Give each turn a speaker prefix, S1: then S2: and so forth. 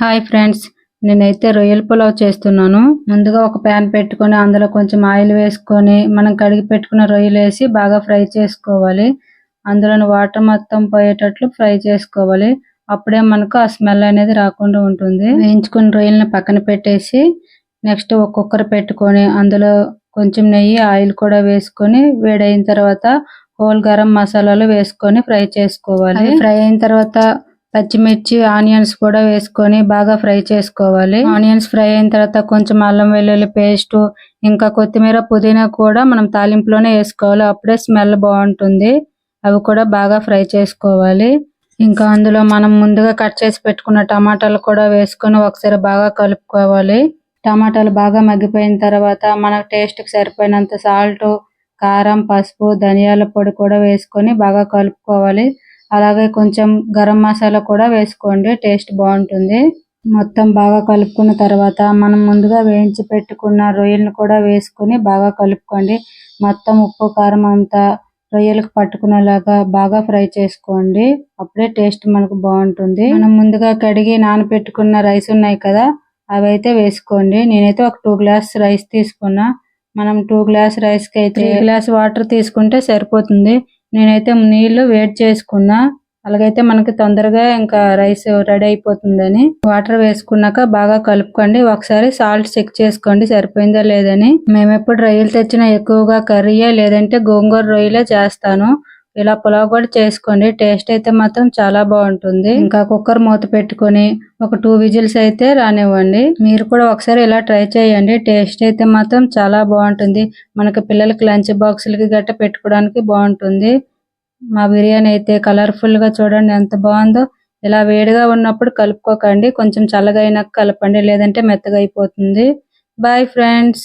S1: Hi friends నేనైతే రొయ్యల పులావ్ చేస్తున్నాను. ముందుగా ఒక ప్యాన్ పెట్టుకొని అందులో కొంచెం ఆయిల్ వేసుకొని మనం కడిగి పెట్టుకున్న రొయ్యలు వేసి బాగా ఫ్రై చేసుకోవాలి. అందులోని వాటర్ మొత్తం పోయేటట్లు ఫ్రై చేసుకోవాలి. అప్పుడే మనకు ఆ స్మెల్ అనేది రాకుండా ఉంటుంది. వేయించుకున్న రొయ్యలను పక్కన పెట్టేసి నెక్స్ట్ ఒక కుక్కర్ పెట్టుకొని అందులో కొంచెం నెయ్యి ఆయిల్ కూడా వేసుకొని వేడైన తర్వాత హోల్ గరం మసాలాలు వేసుకొని ఫ్రై చేసుకోవాలి. ఫ్రై అయిన తర్వాత పచ్చిమిర్చి ఆనియన్స్ కూడా వేసుకొని బాగా ఫ్రై చేసుకోవాలి. ఆనియన్స్ ఫ్రై అయిన తర్వాత కొంచెం అల్లం వెల్లుల్లి పేస్ట్ ఇంకా కొత్తిమీర పుదీనా కూడా మనం తాలింపులోనే వేసుకోవాలి. అప్పుడే స్మెల్ బాగుంటుంది. అవి కూడా బాగా ఫ్రై చేసుకోవాలి. ఇంకా అందులో మనం ముందుగా కట్ చేసి పెట్టుకున్న టమాటాలు కూడా వేసుకొని ఒకసారి బాగా కలుపుకోవాలి. టమాటాలు బాగా మగ్గిపోయిన తర్వాత మన టేస్ట్కి సరిపోయినంత సాల్ట్ కారం పసుపు ధనియాల పొడి కూడా వేసుకొని బాగా కలుపుకోవాలి. అలాగే కొంచెం గరం మసాలా కూడా వేసుకోండి టేస్ట్ బాగుంటుంది. మొత్తం బాగా కలుపుకున్న తర్వాత మనం ముందుగా వేయించి పెట్టుకున్న రొయ్యలను కూడా వేసుకొని బాగా కలుపుకోండి. మొత్తం ఉప్పు కారం అంతా రొయ్యలకు పట్టుకునేలాగా బాగా ఫ్రై చేసుకోండి. అప్పుడే టేస్ట్ మనకు బాగుంటుంది. మనం ముందుగా కడిగి నానబెట్టుకున్న రైస్ ఉన్నాయి కదా అవి అయితే వేసుకోండి. నేనైతే ఒక టూ గ్లాస్ రైస్ తీసుకున్నా. మనం టూ గ్లాస్ రైస్కి అయితే గ్లాస్ వాటర్ తీసుకుంటే సరిపోతుంది. నేనైతే నీళ్ళు వేడి చేసుకున్నా. అలాగైతే మనకి తొందరగా ఇంకా రైస్ రెడీ అయిపోతుందని. వాటర్ వేసుకున్నాక బాగా కలుపుకోండి. ఒకసారి సాల్ట్ చెక్ చేసుకోండి. సరిపోయిందా లేదని. మేము ఎప్పుడు రొయ్యలు తెచ్చినా ఎక్కువగా కర్రీయే లేదంటే గోంగూర రొయ్యలే చేస్తాను. ఇలా పులావ్ కూడా చేసుకోండి. టేస్ట్ అయితే మాత్రం చాలా బాగుంటుంది. ఇంకా కుక్కర్ మూత పెట్టుకొని ఒక టూ విజిల్స్ అయితే రానివ్వండి. మీరు కూడా ఒకసారి ఇలా ట్రై చేయండి. టేస్ట్ అయితే మాత్రం చాలా బాగుంటుంది. మనకి పిల్లలకి లంచ్ బాక్సులకి గట్ట పెట్టుకోవడానికి బాగుంటుంది. మా బిర్యానీ అయితే కలర్ఫుల్గా చూడండి ఎంత బాగుందో. ఇలా వేడిగా ఉన్నప్పుడు కలుపుకోకండి. కొంచెం చల్లగా అయినాక కలపండి. లేదంటే మెత్తగా అయిపోతుంది. Bye friends